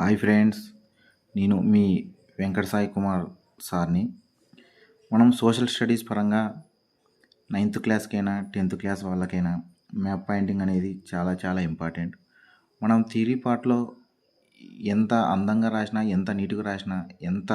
Hi friends నేను మీ వెంకట సాయి కుమార్ సార్ని. మనం సోషల్ స్టడీస్ పరంగా నైన్త్ క్లాస్కైనా టెన్త్ క్లాస్ వాళ్ళకైనా మ్యాప్ పాయింటింగ్ అనేది చాలా చాలా ఇంపార్టెంట్. మనం థియరీ పార్ట్లో ఎంత అందంగా రాసినా ఎంత నీట్గా రాసినా ఎంత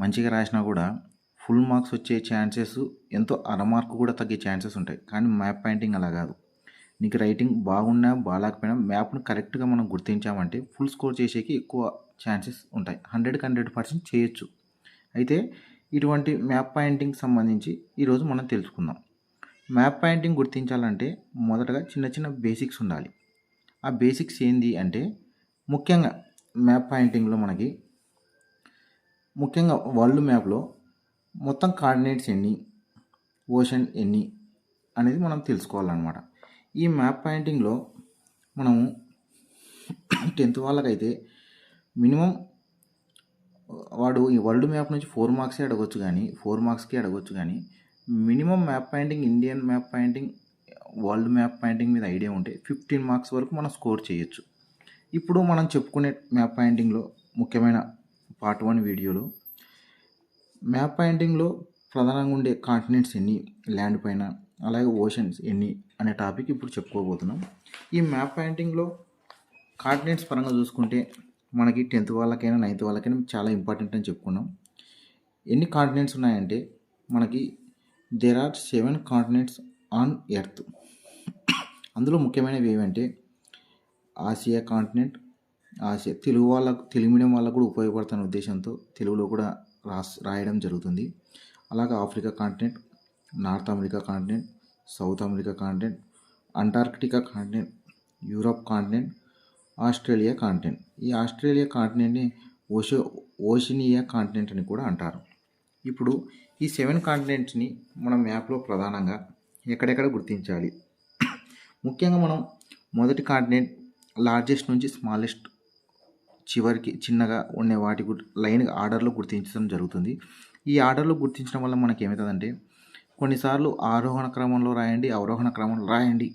మంచిగా రాసినా కూడా ఫుల్ మార్క్స్ వచ్చే ఛాన్సెస్ ఎంతో అరమార్కు కూడా తగ్గే ఛాన్సెస్ ఉంటాయి. కానీ మ్యాప్ పాయింటింగ్ అలా కాదు. నీకు రైటింగ్ బాగున్నా బాగాలేకపోయినా మ్యాప్ను కరెక్ట్గా మనం గుర్తించామంటే ఫుల్ స్కోర్ చేసేకి ఎక్కువ ఛాన్సెస్ ఉంటాయి. హండ్రెడ్కి హండ్రెడ్ పర్సెంట్ చేయొచ్చు. అయితే ఇటువంటి మ్యాప్ పాయింటింగ్ సంబంధించి ఈరోజు మనం తెలుసుకుందాం. మ్యాప్ పాయింటింగ్ గుర్తించాలంటే మొదటగా చిన్న చిన్న బేసిక్స్ ఉండాలి. ఆ బేసిక్స్ ఏంది అంటే ముఖ్యంగా మ్యాప్ పాయింటింగ్లో మనకి ముఖ్యంగా వరల్డ్ మ్యాప్లో మొత్తం కోఆర్డినేట్స్ ఎన్ని ఓషన్ ఎన్ని అనేది మనం తెలుసుకోవాలన్నమాట. ఈ మ్యాప్ పాయింటింగ్లో మనము టెన్త్ వాళ్ళకైతే మినిమం వాడు ఈ వరల్డ్ మ్యాప్ నుంచి ఫోర్ మార్క్సే అడగొచ్చు కానీ ఫోర్ మార్క్స్కి అడగొచ్చు కానీ minimum map pointing Indian map pointing world map pointing మీద ఐడియా ఉంటే ఫిఫ్టీన్ మార్క్స్ వరకు మనం స్కోర్ చేయొచ్చు. ఇప్పుడు మనం చెప్పుకునే మ్యాప్ పాయింటింగ్లో ముఖ్యమైన పార్ట్ వన్ వీడియోలో మ్యాప్ పాయింటింగ్లో ప్రధానంగా ఉండే కాంటినెంట్స్ ఎన్ని ల్యాండ్ పైన అలాగే ఓషన్స్ ఎన్ని అనే టాపిక్ ఇప్పుడు చెప్పుకోబోతున్నాం. ఈ మ్యాప్ పెయింటింగ్లో కాంటినెంట్స్ పరంగా చూసుకుంటే మనకి టెన్త్ వాళ్ళకైనా నైన్త్ వాళ్ళకైనా చాలా ఇంపార్టెంట్ అని చెప్పుకున్నాం. ఎన్ని కాంటినెంట్స్ ఉన్నాయంటే మనకి there are seven continents on earth అందులో ముఖ్యమైనవి ఏమంటే ఆసియా కాంటినెంట్ ఆసియా తెలుగు వాళ్ళకు తెలుగు మీడియం వాళ్ళకు కూడా ఉపయోగపడుతున్న ఉద్దేశంతో తెలుగులో కూడా రాస్ రాయడం జరుగుతుంది. అలాగే Africa continent north America continent south America continent Antarctica continent Europe continent Australia continent. ఈ ఆస్ట్రేలియా కాంటినెంట్ని ఓషో ఓషినియా కాంటినెంట్ అని కూడా అంటారు. ఇప్పుడు ఈ సెవెన్ కాంటినెంట్స్ని మనం మ్యాప్లో ప్రధానంగా ఎక్కడెక్కడ గుర్తించాలి? ముఖ్యంగా మనం మొదటి కాంటినెంట్ లార్జెస్ట్ నుంచి స్మాలెస్ట్ చివరికి చిన్నగా ఉండే వాటి లైన్ ఆర్డర్లో గుర్తించడం జరుగుతుంది. ఈ ఆర్డర్లో గుర్తించడం వల్ల మనకి ఏమవుతుందంటే కొన్నిసార్లు ఆరోహణ క్రమంలో రాయండి అవరోహణ క్రమంలో రాయండి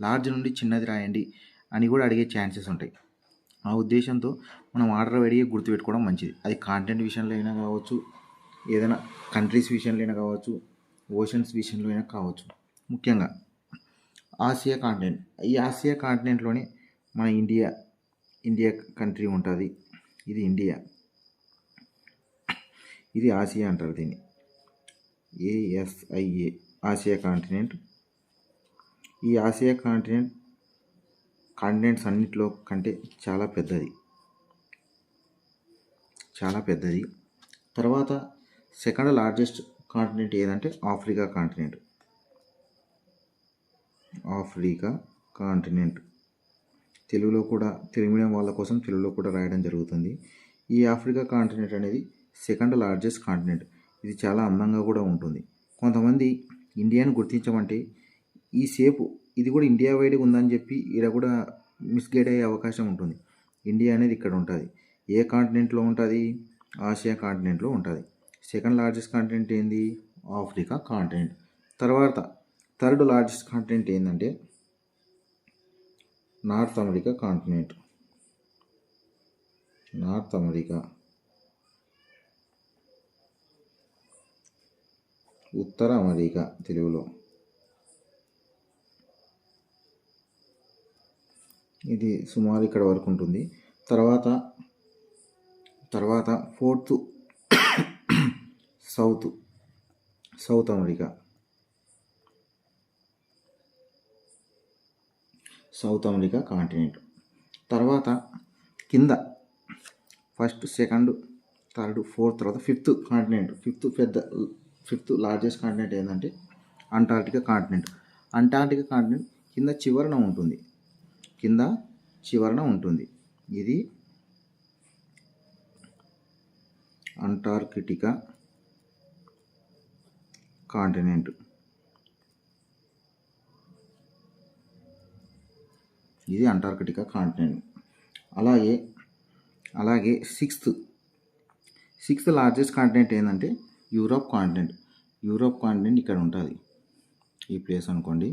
లార్జ్ నుండి చిన్నది రాయండి అని కూడా అడిగే ఛాన్సెస్ ఉంటాయి. ఆ ఉద్దేశంతో మనం ఆర్డర్ అడిగి గుర్తుపెట్టుకోవడం మంచిది. అది కాంటెంట్ విషయంలో అయినా కావచ్చు ఏదైనా కంట్రీస్ విషయంలో అయినా కావచ్చు ఓషన్స్ విషయంలో అయినా కావచ్చు. ముఖ్యంగా ఆసియా కాంటినెంట్ ఈ ఆసియా కాంటినెంట్లోనే మన ఇండియా ఇండియా కంట్రీ ఉంటుంది. ఇది ఇండియా. ఇది ఆసియా అంటారు దీన్ని. A S I A Asia continent. ఈ ఆసియా కాంటినెంట్ కాంటినెంట్స్ అన్నింటిలో కంటే చాలా పెద్దది. చాలా పెద్దది. తర్వాత సెకండ్ లార్జెస్ట్ కాంటినెంట్ ఏదంటే ఆఫ్రికా కాంటినెంట్. Africa continent. తెలుగులో కూడా తెలుగు మీడియం వాళ్ళ కోసం తెలుగులో కూడా రాయడం జరుగుతుంది. ఈ ఆఫ్రికా కాంటినెంట్ అనేది సెకండ్ లార్జెస్ట్ కాంటినెంట్. ఇది చాలా అందంగా కూడా ఉంటుంది. కొంతమంది ఇండియాని గుర్తించమంటే ఈ సేపు ఇది కూడా ఇండియా వైడ్ ఉందని చెప్పి ఇక్కడ కూడా మిస్గైడ్ అయ్యే అవకాశం ఉంటుంది. ఇండియా అనేది ఇక్కడ ఉంటుంది. ఏ కాంటినెంట్లో ఉంటుంది? ఆసియా కాంటినెంట్లో ఉంటుంది. సెకండ్ లార్జెస్ట్ కాంటినెంట్ ఏంది? Africa continent. తర్వాత థర్డ్ లార్జెస్ట్ కాంటినెంట్ ఏంటంటే north America continent. North America. ఉత్తర అమెరికా తెలుగులో. ఇది సుమారు ఇక్కడ వరకు ఉంటుంది. తర్వాత తర్వాత fourth south south America south America continent. తర్వాత కింద ఫస్ట్ సెకండ్ థర్డ్ ఫోర్త్ తర్వాత ఫిఫ్త్ కాంటినెంట్. ఫిఫ్త్ పెద్ద ఫిఫ్త్ లార్జెస్ట్ కాంటినెంట్ ఏంటంటే అంటార్టికా కాంటినెంట్. అంటార్టికా కాంటినెంట్ కింద చివరన ఉంటుంది. కింద చివరన ఉంటుంది. ఇది అంటార్కిటికా కాంటినెంట్. ఇది అంటార్కిటికా కాంటినెంట్. అలాగే అలాగే సిక్స్త్ సిక్స్త్ లార్జెస్ట్ కాంటినెంట్ ఏంటంటే యూరోప్ కాంటినెంట్. యూరోప్ కాంటినెంట్ ఇక్కడ ఉంటుంది. ఈ ప్లేస్ అనుకోండి.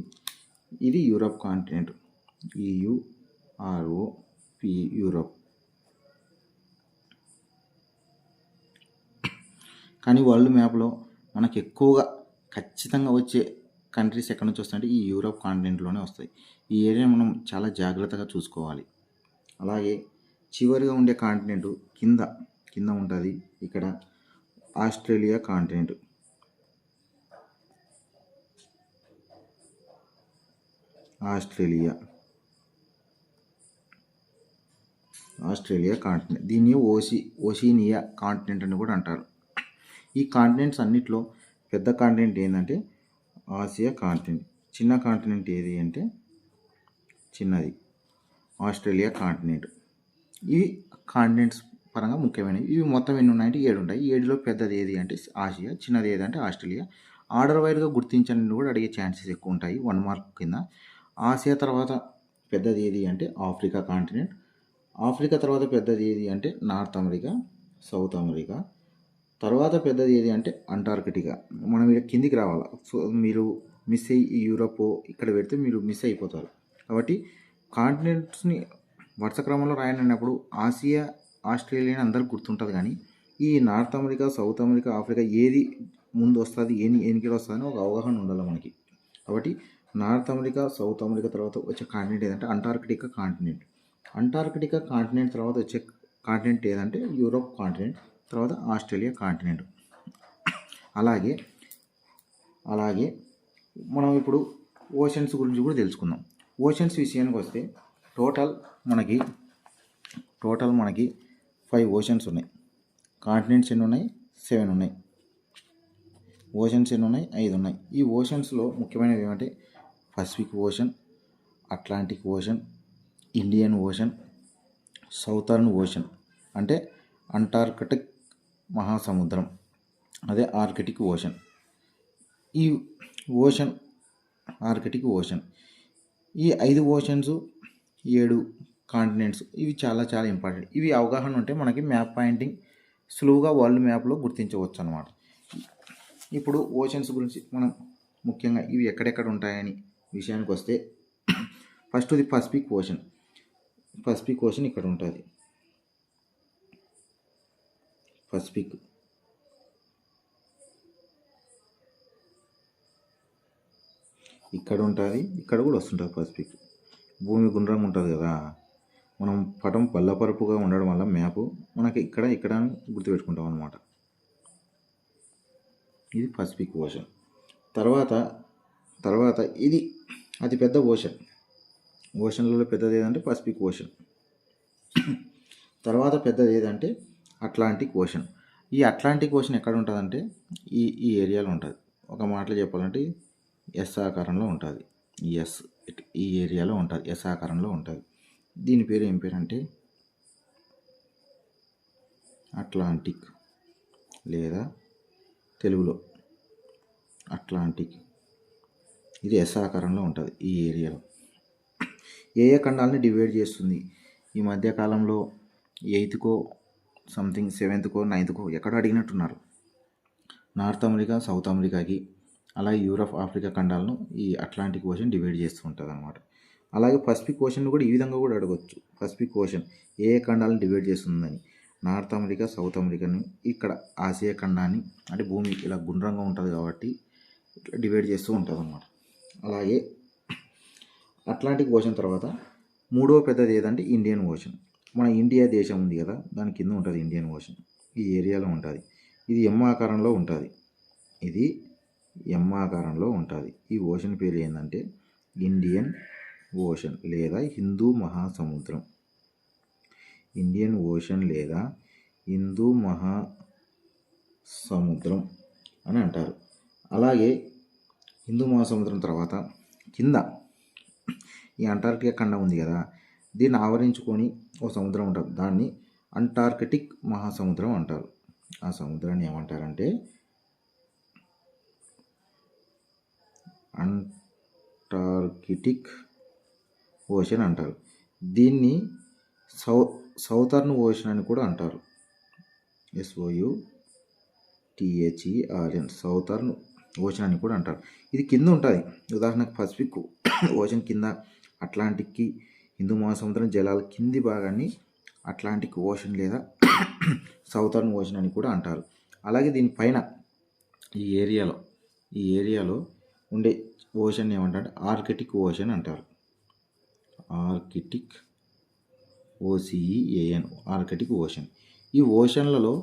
ఇది Europe continent. E U R O P Europe. కానీ వరల్డ్ మ్యాప్లో మనకు ఎక్కువగా ఖచ్చితంగా వచ్చే కంట్రీస్ ఎక్కడి నుంచి వస్తాయంటే ఈ యూరోప్ కాంటినెంట్లోనే వస్తాయి. ఈ ఏరియా మనం చాలా జాగ్రత్తగా చూసుకోవాలి. అలాగే చివరిగా ఉండే కాంటినెంట్ కింద కింద ఉంటుంది. ఇక్కడ Australia continent. Australia. Australia continent. దీన్ని ఓసి ఓషినియా కాంటినెంట్ అని కూడా అంటారు. ఈ కాంటినెంట్స్ అన్నిట్లో పెద్ద కాంటినెంట్ ఏంటంటే ఆసియా కాంటినెంట్. చిన్న కాంటినెంట్ ఏది అంటే చిన్నది. Australia continent. ఈ కాంటినెంట్స్ పరంగా ముఖ్యమైనవి. ఇవి మొత్తం ఎన్ని ఉన్నాయంటే ఏడు ఉంటాయి. ఏడులో పెద్దది ఏది అంటే ఆసియా చిన్నది ఏది అంటే ఆస్ట్రేలియా. ఆర్డర్ వైర్గా గుర్తించాలని కూడా అడిగే ఛాన్సెస్ ఎక్కువ ఉంటాయి. వన్ మార్క్ కింద. ఆసియా తర్వాత పెద్దది ఏది అంటే ఆఫ్రికా కాంటినెంట్. ఆఫ్రికా తర్వాత పెద్దది ఏది అంటే నార్త్ అమెరికా సౌత్ అమెరికా. తర్వాత పెద్దది ఏది అంటే అంటార్కిటికా. మనం ఇక్కడ కిందికి రావాలి? సో మీరు మిస్ అయ్యి యూరోప్ ఇక్కడ పెడితే మీరు మిస్ అయిపోతారు. కాబట్టి కాంటినెంట్స్ని వరుస క్రమంలో రాయనప్పుడు ఆసియా ఆస్ట్రేలియా అందరూ గుర్తుంటుంది కానీ ఈ north America south America Africa ఏది ముందు వస్తుంది ఏని ఎనికి వస్తుంది అని ఒక అవగాహన ఉండాలి మనకి. కాబట్టి నార్త్ అమెరికా సౌత్ అమెరికా తర్వాత వచ్చే కాంటినెంట్ ఏదంటే అంటార్కిటికా కాంటినెంట్. అంటార్కిటికా కాంటినెంట్ తర్వాత వచ్చే కాంటినెంట్ ఏదంటే యూరోప్ కాంటినెంట్ తర్వాత ఆస్ట్రేలియా కాంటినెంట్. అలాగే అలాగే మనం ఇప్పుడు ఓషన్స్ గురించి కూడా తెలుసుకుందాం. ఓషన్స్ విషయానికి వస్తే టోటల్ మనకి టోటల్ మనకి ఫైవ్ ఓషన్స్ ఉన్నాయి. కాంటినెంట్స్ ఎన్ని ఉన్నాయి? సెవెన్ ఉన్నాయి. ఓషన్స్ ఎన్ని ఉన్నాయి? ఐదు ఉన్నాయి. ఈ ఓషన్స్లో ముఖ్యమైనవి ఏమంటే Pacific ocean Atlantic ocean Indian ocean southern ocean అంటే అంటార్కిటిక్ మహాసముద్రం అదే ఆర్కిటిక్ ఓషన్ ఈ ఓషన్ ఆర్కిటిక్ ఓషన్ ఈ ఐదు ఓషన్స్ ఏడు కాంటినెంట్స్ ఇవి చాలా చాలా ఇంపార్టెంట్ ఇవి అవగాహన ఉంటే మనకి మ్యాప్ పాయింటింగ్ సులువుగా వరల్డ్ మ్యాప్లో గుర్తించవచ్చు అనమాట ఇప్పుడు ఓషన్స్ గురించి మనం ముఖ్యంగా ఇవి ఎక్కడెక్కడ ఉంటాయని విషయానికి వస్తే ఫస్ట్ ఇది పసిఫిక్ ఓషన్ పసిఫిక్ ఓషన్ ఇక్కడ ఉంటుంది. పసిఫిక్ ఇక్కడ ఉంటుంది ఇక్కడ కూడా వస్తుంటుంది పసిఫిక్ భూమి గుండ్రంగా ఉంటుంది కదా. మనం పటం పల్లపరుపుగా ఉండడం వల్ల మ్యాప్ మనకి ఇక్కడ ఇక్కడ గుర్తుపెట్టుకుంటాం అనమాట ఇది పసిఫిక్ ఓషన్ తర్వాత తర్వాత ఇది అతిపెద్ద ఓషన్ ఓషన్లలో పెద్దది ఏదంటే పసిఫిక్ ఓషన్ తర్వాత పెద్దది ఏదంటే అట్లాంటిక్ ఓషన్ ఈ అట్లాంటిక్ ఓషన్ ఎక్కడ ఉంటుందంటే ఈ ఈ ఏరియాలో ఉంటుంది. ఒక మాటలో చెప్పాలంటే ఎస్ ఆకారంలో ఉంటుంది. ఎస్ ఈ ఏరియాలో ఉంటుంది. ఎస్ ఆకారంలో ఉంటుంది. దీని పేరు ఏం పేరు అంటే అట్లాంటిక్. లేదా తెలుగులో అట్లాంటిక్. ఇది ఎస్సాకారంలో ఉంటుంది ఈ ఏరియాలో. ఏ ఏ ఖండాలని డివైడ్ చేస్తుంది? ఈ మధ్యకాలంలో ఎయిత్కో సంథింగ్ సెవెంత్కో నైన్త్కో ఎక్కడ అడిగినట్టున్నారు. నార్త్ అమెరికా సౌత్ అమెరికాకి అలాగే యూరప్ ఆఫ్రికా ఖండాలను ఈ అట్లాంటిక్ ఓషన్ డివైడ్ చేస్తూ ఉంటుంది అనమాట అలాగే పసిఫిక్ క్వశ్చన్ కూడా ఈ విధంగా కూడా అడగవచ్చు పసిఫిక్ ఓషన్ ఏ ఏ ఖండాలను డివైడ్ చేస్తుందని? నార్త్ అమెరికా సౌత్ అమెరికాని ఇక్కడ ఆసియా ఖండాన్ని అంటే భూమి ఇలా గుండ్రంగా ఉంటుంది కాబట్టి ఇట్లా డివైడ్ చేస్తూ ఉంటుంది అనమాట అలాగే అట్లాంటిక్ ఓషన్ తర్వాత మూడవ పెద్దది ఏదంటే ఇండియన్ ఓషన్. మన ఇండియా దేశం ఉంది కదా దాని కింద ఉంటుంది ఇండియన్ ఓషన్. ఈ ఏరియాలో ఉంటుంది. ఇది ఎమ్ ఆకారంలో ఉంటుంది? ఇది ఎమ్ ఆకారంలో ఉంటుంది. ఈ ఓషన్ పేరు ఏంటంటే ఇండియన్ ఓషన్ లేదా హిందూ మహాసముద్రం. ఇండియన్ ఓషన్ లేదా హిందూ మహాసముద్రం అని అంటారు. అలాగే హిందూ మహాసముద్రం తర్వాత కింద ఈ అంటార్కిటిక్ ఖండం ఉంది కదా దీన్ని ఆవరించుకొని ఒక సముద్రం ఉంటుంది. దాన్ని అంటార్కిటిక్ మహాసముద్రం అంటారు. ఆ సముద్రాన్ని ఏమంటారంటే అంటార్కిటిక్ ఓషన్ అంటారు. దీన్ని సౌ సౌతర్న్ ఓషన్ అని కూడా అంటారు. ఎస్ఓయు టిహెచ్ఈఆర్ఎన్ సౌతర్న్ ఓషన్ అని కూడా అంటారు. ఇది కింద ఉంటుంది. ఉదాహరణకు పసిఫిక్ ఓషన్ కింద అట్లాంటిక్కి హిందూ మహాసముద్రం జలాల కింది భాగాన్ని అట్లాంటిక్ ఓషన్ లేదా సౌతర్న్ ఓషన్ అని కూడా అంటారు. అలాగే దీనిపైన ఈ ఏరియాలో ఈ ఏరియాలో ఉండే ఓషన్ ఏమంటారు? ఆర్కిటిక్ ఓషన్ అంటారు. Arctic O C E A N Arctic ocean. ఈ ఓషన్లలో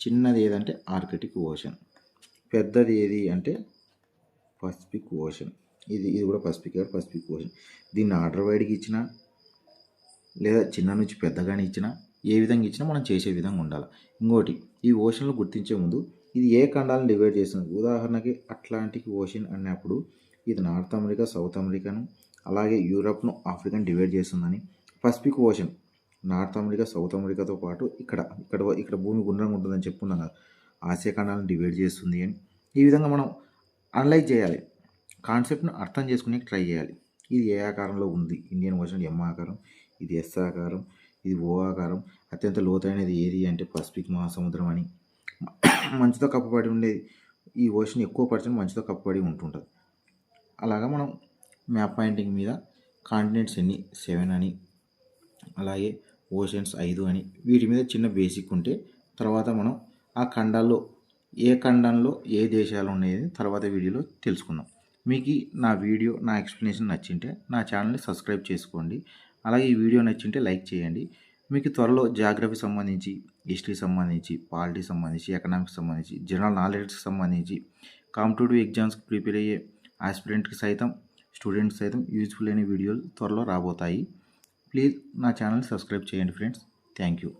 చిన్నది ఏదంటే ఆర్కిటిక్ ఓషన్. పెద్దది ఏది అంటే పసిఫిక్ ఓషన్. ఇది ఇది కూడా పసిఫిక్ పసిఫిక్ ఓషన్? దీన్ని ఆర్డర్ వైడ్కి ఇచ్చినా లేదా చిన్న నుంచి పెద్దగానే ఇచ్చినా ఏ విధంగా ఇచ్చినా మనం చేసే విధంగా ఉండాలి. ఇంకోటి ఈ ఓషన్లు గుర్తించే ముందు ఇది ఏ ఖండాలను డివైడ్ చేస్తుంది? ఉదాహరణకి అట్లాంటిక్ ఓషన్ అన్నప్పుడు ఇది నార్త్ అమెరికా సౌత్ అమెరికాను అలాగే యూరప్ను ఆఫ్రికాను డివైడ్ చేస్తుందని Pacific ocean north America south అమెరికాతో పాటు ఇక్కడ ఇక్కడ ఇక్కడ భూమి గుండ్రంగా ఉంటుందని చెప్పుకున్నాం కదా ఆసియా ఖండాలను డివైడ్ చేస్తుంది అని ఈ విధంగా మనం అనలైజ్ చేయాలి. కాన్సెప్ట్ను అర్థం చేసుకునే ట్రై చేయాలి. ఇది ఏ ఆకారంలో ఉంది? ఇండియన్ ఓషన్ ఎం ఆకారం? ఇది ఎస్ ఆకారం? ఇది ఓ ఆకారం? అత్యంత లోతైనది ఏది అంటే పసిఫిక్ మహాసముద్రం అని. మంచుతో కప్పబడి ఉండేది ఈ ఓషన్ ఎక్కువ పర్సెంట్ మంచుతో కప్పబడి ఉంటుంటుంది. అలాగా మనం మ్యాప్ పాయింటింగ్ మీద కాంటినెంట్స్ ఎన్ని? సెవెన్ అని. అలాగే ఓషన్స్ ఐదు అని. వీటి మీద చిన్న బేసిక్ ఉంటే తర్వాత మనం ఆ ఖండాల్లో ఏ ఖండంలో ఏ దేశాలు ఉన్నాయని తర్వాత వీడియోలో తెలుసుకుందాం. మీకు నా వీడియో నా ఎక్స్ప్లెనేషన్ నచ్చింటే నా ఛానల్ని సబ్స్క్రైబ్ చేసుకోండి. అలాగే ఈ వీడియో నచ్చింటే లైక్ చేయండి. మీకు త్వరలో జాగ్రఫీ సంబంధించి హిస్టరీ సంబంధించి పాలిటీ సంబంధించి ఎకనామిక్స్ సంబంధించి జనరల్ నాలెడ్జ్కి సంబంధించి కాంపిటేటివ్ ఎగ్జామ్స్కి ప్రిపేర్ అయ్యే ఆస్పిరెంట్కి సైతం స్టూడెంట్స్ సైతం యూజ్ఫుల్ అయిన వీడియోలు త్వరలో రాబోతాయి. ప్లీజ్ నా ఛానల్ సబ్స్క్రైబ్ చేయండి ఫ్రెండ్స్. Thank you.